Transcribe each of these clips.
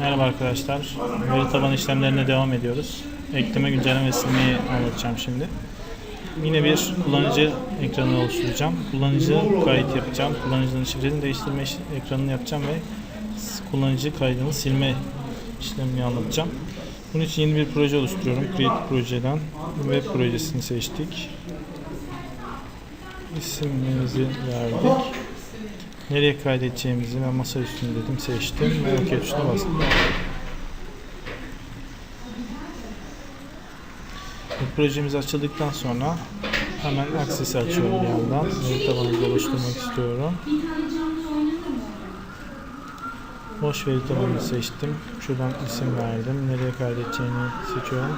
Merhaba arkadaşlar. Veri tabanı işlemlerine devam ediyoruz. Ekleme, güncelleme ve silmeyi anlatacağım şimdi. Yine bir kullanıcı ekranı oluşturacağım. Kullanıcı kayıt yapacağım. Kullanıcının şifresini değiştirme iş- ekranını yapacağım ve kullanıcı kaydını silme işlemini anlatacağım. Bunun için yeni bir proje oluşturuyorum. Create projeden web projesini seçtik. İsimimizi verdik. Nereye kaydedeceğimizi ben masa üstünde dedim seçtim ve OK tuşuna bastım. Bu projemiz açıldıktan sonra hemen Access'i açıyorum bir yandan. Veri tabanımızı oluşturmak istiyorum. Boş veri tabanını seçtim. Şuradan isim verdim. Nereye kaydedeceğini seçiyorum.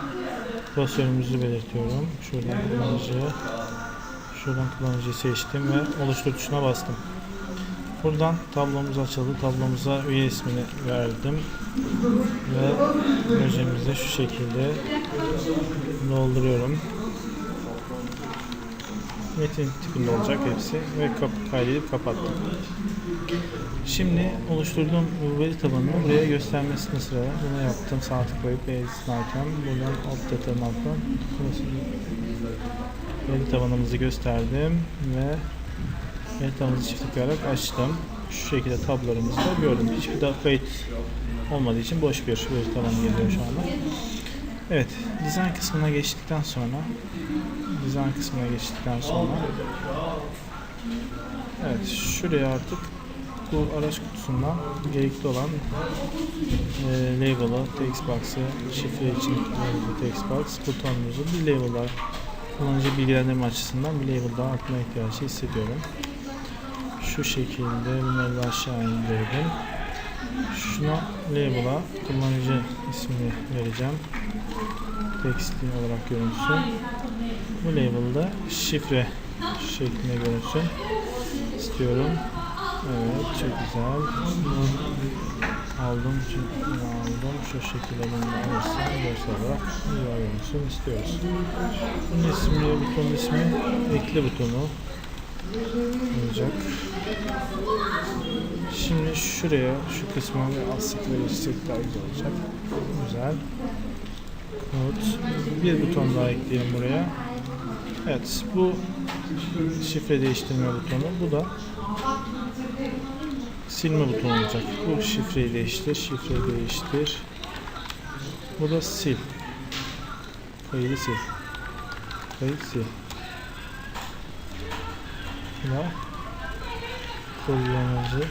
Klasörümüzü belirtiyorum. Şuradan kullanıcı Şuradan kullanıcıyı seçtim ve oluştur tuşuna bastım. Buradan tablomuz açıldı. Tablomuza üye ismini verdim. Ve projemizi şu şekilde dolduruyorum. Metin tipinde olacak hepsi ve kaydedip kapattım. Şimdi oluşturduğum veri tabanını buraya göstermesini sıra bunu yaptım. Sağ tıklayıp item buradan alt datanın altından veri tabanımızı gösterdim ve veri tabanımızı çift tıklayarak açtım. Şu şekilde tablolarımızı da gördüm. Hiçbir daha kayıt olmadığı için boş bir veri tabanı geliyor şu anda. Evet, dizayn kısmına geçtikten sonra dizayn kısmına geçtikten sonra evet şuraya artık bu araç kutusundan gerekli olan e, label'ı, textbox'ı, şifre için kullanılan textbox, butonumuzu bir label'la kullanıcı bilgilendirme açısından bir label daha atma ihtiyacı hissediyorum. Şu şekilde bunları aşağı indirdim. Şuna label'a kullanıcı ismini vereceğim. Tekstli olarak görünsün. Bu label'da şifre şeklinde görünsün istiyorum. Evet çok güzel. Bunu aldım bunu aldım. Şu şekilde bunu alırsam görsel olarak görünsün istiyoruz. Bunun ismi, butonun ismi ekle butonu olacak. Şimdi şuraya, şu kısma bir alt sıkı verirsek daha güzel olacak. Güzel. Kod. Bir buton daha ekleyelim buraya. Evet, bu şifre değiştirme butonu. Bu da silme butonu olacak. Bu şifreyi değiştir, şifreyi değiştir. Bu da sil. Kaydı sil. Kayıt sil. Bu da kullanıcı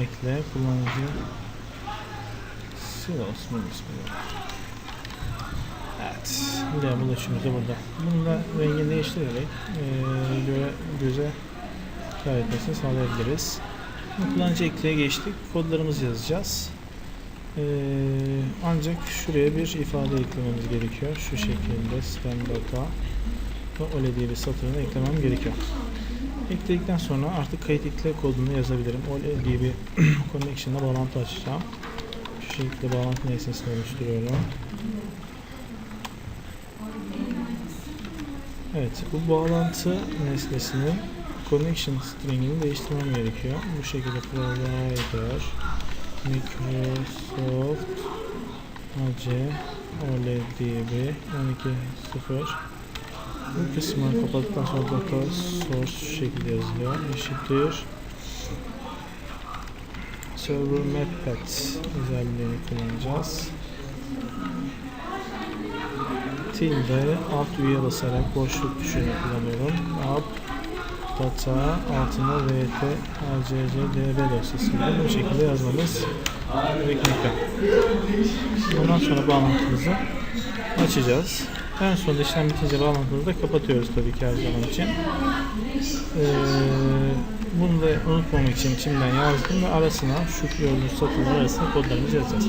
ekle kullanıcı sil olsun ismi. Evet. Bir de bu da burada. Bunu da rengini değiştirerek eee göre, göze hitap etmesini sağlayabiliriz. Kullanıcı ekleye geçtik. Kodlarımızı yazacağız. Eee, ancak şuraya bir ifade eklememiz gerekiyor. Şu şekilde stem ve ole diye bir satırını eklemem gerekiyor. Ekledikten sonra artık kayıt ekle kodunu yazabilirim. Ole diye bir connection'la bağlantı açacağım. Şu şekilde bağlantı nesnesini oluşturuyorum. Evet, bu bağlantı nesnesinin connection string'ini değiştirmem gerekiyor. Bu şekilde provider Microsoft AC OLED DB 12.0 bu kısmı kapattıktan sonra data source şu şekilde yazılıyor. Eşittir server mappath özelliğini kullanacağız. tilde alt üye basarak boşluk tuşunu kullanıyorum. App data altına vt rccdb dosyasını bu şekilde yazmamız gerekmekte. Bundan sonra bağlantımızı açacağız. En sonunda işlem bitince bağlantımızı da kapatıyoruz tabii ki her zaman için. Ee, bunu da unutmamak için içimden yazdım ve arasına şu gördüğünüz satırlar arasına kodlarımızı yazacağız.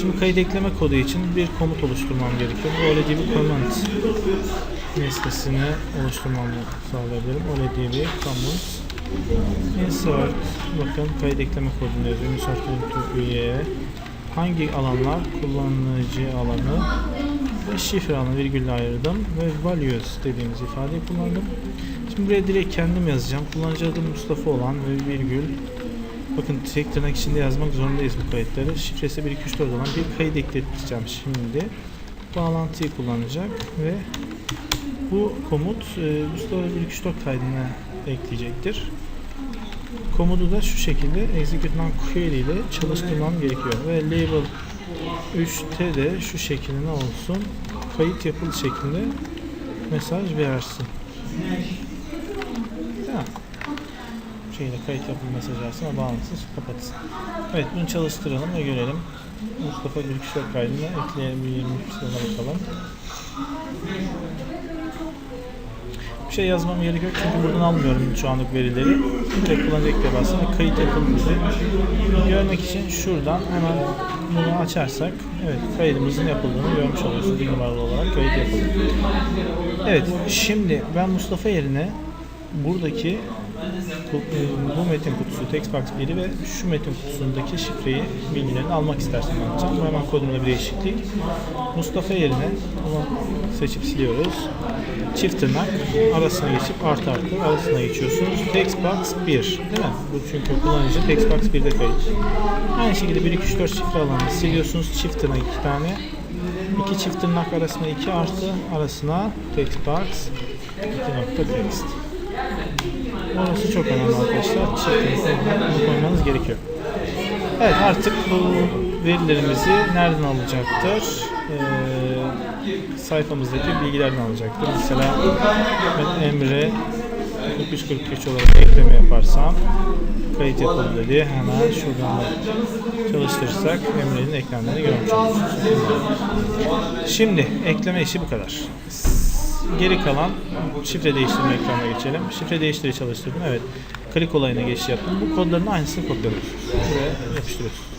Şimdi kayıt ekleme kodu için bir komut oluşturmam gerekiyor. Bu diye bir command nesnesini oluşturmamı sağlayabilirim. Diye bir command insert bakın kayıt ekleme kodunu yazıyorum. Insert into üye hangi alanlar kullanıcı alanı ve şifre alanı virgülle ayırdım ve values dediğimiz ifadeyi kullandım. Şimdi buraya direkt kendim yazacağım. Kullanıcı adım Mustafa olan ve virgül Bakın tek tırnak içinde yazmak zorundayız bu kayıtları. Şifresi 1 2 3 4 olan bir kayıt ekleteceğim şimdi. Bağlantıyı kullanacak ve bu komut e, Mustafa 1 2 3 4 kaydına ekleyecektir. Komutu da şu şekilde execute non query ile çalıştırmam gerekiyor ve label 3'te de şu şekilde ne olsun kayıt yapılı şeklinde mesaj versin. Tamam. Şekilde kayıt yapılı mesaj versin ve bağlantısız kapatsın. Evet bunu çalıştıralım ve görelim. Mustafa Gülküşler kaydına miyiz? Ona bakalım. Bir şey yazmam gerekiyor çünkü buradan almıyorum şu anlık verileri. Direkt kullanacak diye bastım. Kayıt yapıldığını görmek için şuradan hemen bunu açarsak evet kaydımızın yapıldığını görmüş oluyorsunuz bir numaralı olarak kayıt yapıldı. Evet şimdi ben Mustafa yerine buradaki bu, metin kutusu Textbox 1'i ve şu metin kutusundaki şifreyi bilgilerini almak istersen alacağım. Bu hemen kodumda bir değişiklik. Mustafa yerine onu seçip siliyoruz. Çift tırnak arasına geçip artı artı arasına geçiyorsunuz. Textbox 1 değil mi? Bu çünkü kullanıcı Textbox 1'de kayıt. Aynı şekilde 1 2 3 4 şifre alanını siliyorsunuz. Çift tırnak 2 tane. İki çift tırnak arasına 2 artı arasına Textbox 2 nokta text. Orası çok önemli arkadaşlar. Çift tırnak koymanız gerekiyor. Evet artık bu verilerimizi nereden alacaktır? Ee, sayfamızdaki bilgilerden alacaktır. Mesela ben Emre 4343 olarak ekleme yaparsam kayıt yapıldı dedi. Hemen şuradan da çalıştırırsak Emre'nin eklemlerini görmüş oluruz. Şimdi ekleme işi bu kadar. Geri kalan şifre değiştirme ekranına geçelim. Şifre değiştiri çalıştırdım. Evet. Klik olayına geçiş yaptım. Bu kodların aynısını kopyalıyorsunuz. Buraya yapıştırıyorsunuz.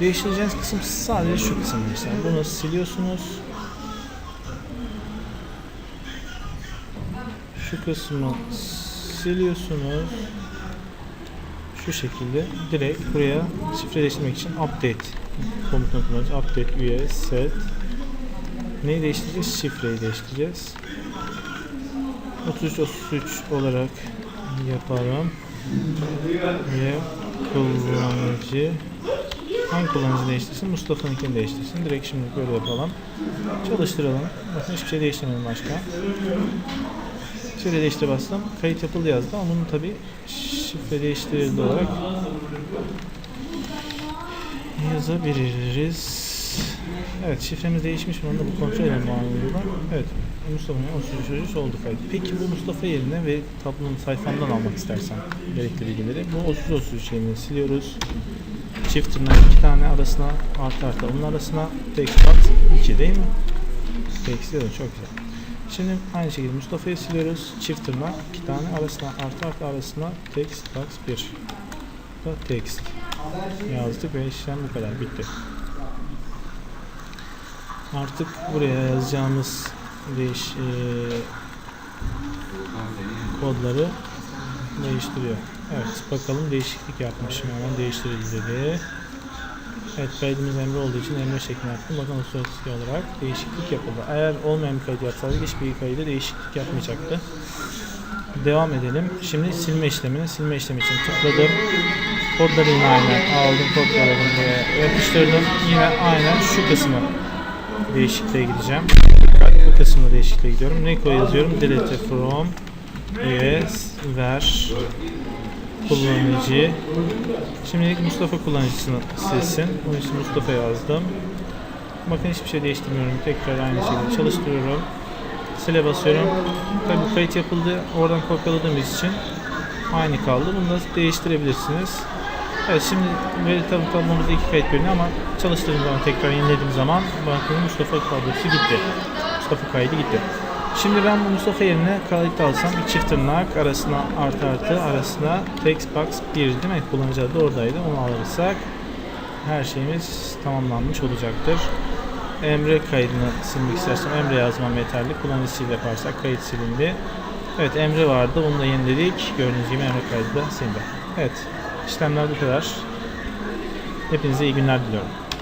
Değiştireceğiniz kısım sadece şu kısım mesela. Bunu siliyorsunuz. Şu kısmı siliyorsunuz. Şu şekilde direkt buraya şifre değiştirmek için update komutunu kullanacağız. Update üye set Neyi değiştireceğiz? Şifreyi değiştireceğiz. 33 33 olarak yapalım. Ve kullanıcı hangi kullanıcı değiştirsin? Mustafa'nınkini değiştirsin. Direkt şimdi böyle yapalım. Çalıştıralım. Bakın hiçbir şey değiştirmedim başka. Şifre değiştir bastım. Kayıt yapıldı yazdı ama bunu tabi şifre değiştirildi olarak yazabiliriz. Evet şifremiz değişmiş mi onu bu kontrol edelim var. Evet Mustafa'nın 33 oldu kayıt. Peki bu Mustafa yerine ve tablonun sayfamdan almak istersen gerekli bilgileri bu 30 33 yerini siliyoruz. Çift tırnak iki tane arasına artı artı onun arasına text box 2 değil mi? Text çok güzel. Şimdi aynı şekilde Mustafa'yı siliyoruz. Çift tırnak iki tane arasına artı artı arasına text box 1. Da text yazdık ve işlem bu kadar bitti. Artık buraya yazacağımız değiş e, kodları değiştiriyor. Evet bakalım değişiklik yapmışım hemen değiştirildi dedi. Evet kaydımız Emre olduğu için Emre şeklinde yaptım. Bakın uluslararası olarak değişiklik yapıldı. Eğer olmayan bir kayıt yapsaydık hiçbir kayıda değişiklik yapmayacaktı. Devam edelim. Şimdi silme işlemine. Silme işlemi için tıkladım. Kodları yine aynen aldım. Kodları buraya yapıştırdım. Yine aynen şu kısmı değişikliğe gideceğim. Bu kısmında değişikliğe gidiyorum. Neko yazıyorum. Delete from yes ver kullanıcı. Şimdilik Mustafa kullanıcısını silsin. Bunun için Mustafa yazdım. Bakın hiçbir şey değiştirmiyorum. Tekrar aynı şekilde çalıştırıyorum. Sile basıyorum. Tabi kayıt yapıldı. Oradan kopyaladığımız için aynı kaldı. Bunu da değiştirebilirsiniz. Evet şimdi veri tablomuzda iki kayıt görünüyor ama çalıştırdığım zaman tekrar yenilediğim zaman bakın Mustafa kadrosu gitti. Mustafa kaydı gitti. Şimdi ben bu Mustafa yerine kayıt alsam bir çift tırnak arasına artı artı arasına textbox 1 değil mi? Kullanıcı adı oradaydı. Onu alırsak her şeyimiz tamamlanmış olacaktır. Emre kaydını silmek istersem Emre yazmam yeterli. Kullanıcı yaparsak kayıt silindi. Evet Emre vardı. Onu da yeniledik. Gördüğünüz gibi Emre kaydı da silindi. Evet işlemler bu kadar. Hepinize iyi günler diliyorum.